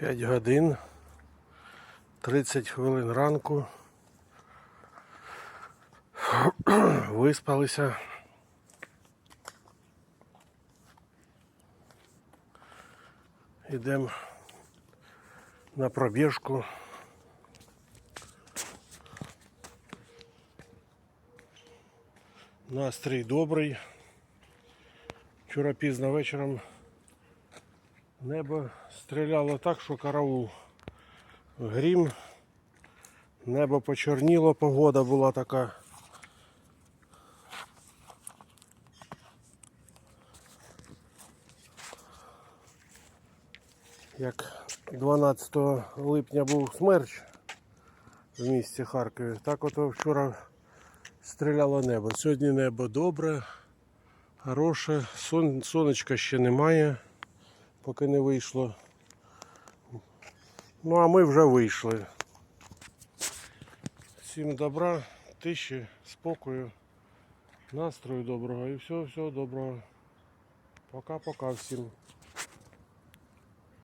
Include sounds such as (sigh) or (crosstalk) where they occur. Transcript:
5 годин, 30 хвилин ранку. (clears throat) Виспалися. Йдемо на пробіжку. Настрій добрий. Вчора пізно вечором небо стріляло так, що караул. Грім. Небо почорніло, погода була така. Як 12 липня був смерч в місті Харкові, так от вчора стріляло небо. Сьогодні небо добре, хороше, Сон, сонечка ще немає, поки не вийшло. Ну а ми вже вийшли. Всім добра, тиші, спокою, настрою доброго і всього, всього доброго. Пока-пока всім.